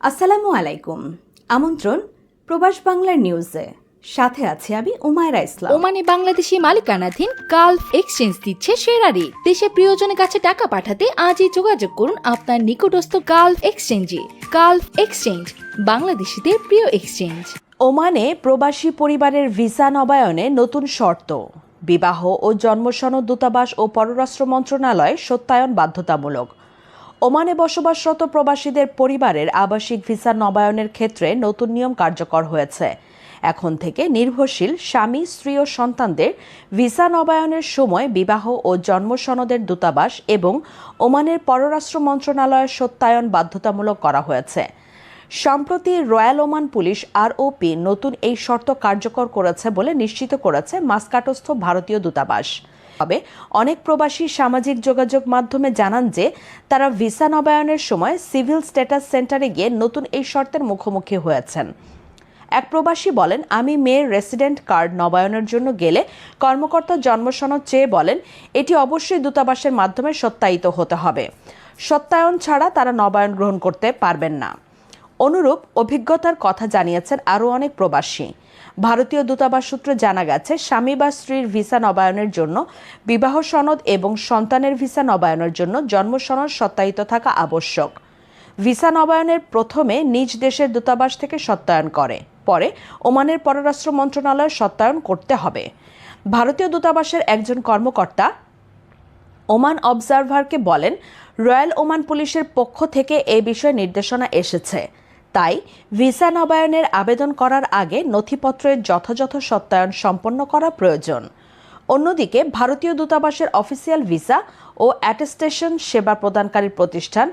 আসসালামু আলাইকুম। আমন্ত্রণ প্রবাস বাংলার নিউজে। সাথে আছে আমি উমায়রা ইসলাম। ওমানে বাংলাদেশি মালিকানাধীন গালফ এক্সচেঞ্জ দিচ্ছে সেরা রেট দেশে প্রিয়জনের কাছে টাকা পাঠাতে আজই যোগাযোগ করুন আপনার নিকটস্থ গালফ এক্সচেঞ্জে। গালফ এক্সচেঞ্জ বাংলাদেশিদের প্রিয় এক্সচেঞ্জ। ওমানে প্রবাসী পরিবারের ভিসা নবায়নে নতুন শর্ত। বিবাহ ও জন্মসনদ দূতাবাস ও পররাষ্ট্র মন্ত্রণালয় সত্যায়ন বাধ্যতামূলক। ওমানে বসবাসরত প্রবাসীদের পরিবারের আবাসিক ভিসা নবায়নের ক্ষেত্রে নতুন নিয়ম কার্যকর হয়েছে। এখন থেকে নির্ভরশীল স্বামী, স্ত্রী ও সন্তানদের ভিসা নবায়নের সময় বিবাহ ও জন্মসনদের দূতাবাস এবং ওমানের পররাষ্ট্র মন্ত্রণালয়ের সত্যায়ন বাধ্যতামূলক করা হয়েছে। সম্প্রতি রয়্যাল ওমান পুলিশ আরওপি নতুন এই শর্ত কার্যকর করেছে বলে নিশ্চিত করেছে মাস্কাটস্থ ভারতীয় দূতাবাস। তবে অনেক প্রবাসী সামাজিক যোগাযোগ মাধ্যমে জানান যে, তারা ভিসা নবায়নের সময় সিভিল স্ট্যাটাস সেন্টারে গিয়ে নতুন এই শর্তের মুখোমুখি হয়েছেন। এক প্রবাসী বলেন, আমি মেয়ের রেসিডেন্ট কার্ড নবায়নের জন্য গেলে কর্মকর্তা জন্মসনদ চেয়ে বলেন, এটি অবশ্যই দূতাবাসের মাধ্যমে সত্যায়িত হতে হবে। সত্যায়ন ছাড়া তারা নবায়ন গ্রহণ করতে পারবেন না। অনুরূপ অভিজ্ঞতার কথা জানিয়েছেন আরও অনেক প্রবাসী। ভারতীয় দূতাবাস সূত্রে জানা গেছে, স্বামী বা স্ত্রীর ভিসা নবায়নের জন্য, বিবাহ সনদ এবং সন্তানের ভিসা নবায়নের জন্য জন্ম সনদ সত্যায়িত থাকা আবশ্যক। ভিসা নবায়নের প্রথমে নিজ দেশের দূতাবাস থেকে সত্যায়ন করে, পরে ওমানের পররাষ্ট্র মন্ত্রণালয় সত্যায়ন করতে হবে। ভারতীয় দূতাবাসের একজন কর্মকর্তা ওমান অবজারভারকে বলেন, রয়্যাল ওমান পুলিশের পক্ষ থেকে এ বিষয়ে নির্দেশনা এসেছে। তাই ভিসা নবায়নের আবেদন করার আগে নথিপত্রের যথাযথ সত্যায়ন সম্পন্ন করা প্রয়োজন। অন্যদিকে ভারতীয় দূতাবাসের অফিসিয়াল ভিসা ও অ্যাটেস্টেশন সেবা প্রদানকারী প্রতিষ্ঠান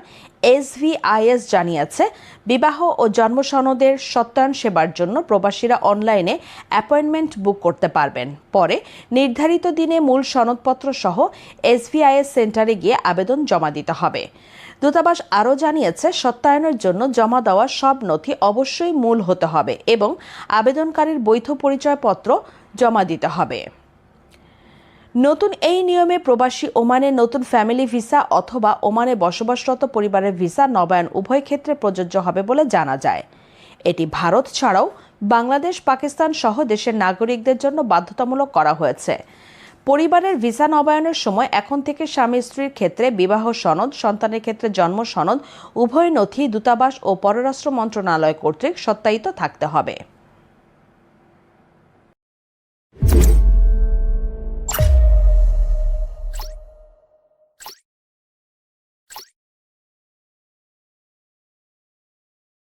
এসভিআইএস জানিয়েছে, বিবাহ ও জন্মসনদের সত্যায়ন সেবার জন্য প্রবাসীরা অনলাইনে অ্যাপয়েন্টমেন্ট বুক করতে পারবেন। পরে নির্ধারিত দিনে মূল সনদপত্র সহ এসভিআইএস সেন্টারে গিয়ে আবেদন জমা দিতে হবে। দূতাবাস আরও জানিয়েছে, সত্যায়নের জন্য জমা দেওয়া সব নথি অবশ্যই মূল হতে হবে এবং আবেদনকারীর বৈধ পরিচয়পত্র জমা দিতে হবে। নতুন এই নিয়মে প্রবাসী ওমানে নতুন ফ্যামিলি ভিসা অথবা ওমানে বসবাসরত পরিবারের ভিসা নবায়ন উভয় ক্ষেত্রে প্রযোজ্য হবে বলে জানা যায়। এটি ভারত ছাড়াও বাংলাদেশ, পাকিস্তান সহ দেশের নাগরিকদের জন্য বাধ্যতামূলক করা হয়েছে। পরিবারের ভিসা নবায়নের সময় এখন থেকে স্বামী স্ত্রীর ক্ষেত্রে বিবাহ সনদ, সন্তানের ক্ষেত্রে জন্ম সনদ, উভয় নথি, দূতাবাস ও পররাষ্ট্র মন্ত্রণালয় কর্তৃক সত্যায়িত থাকতে হবে।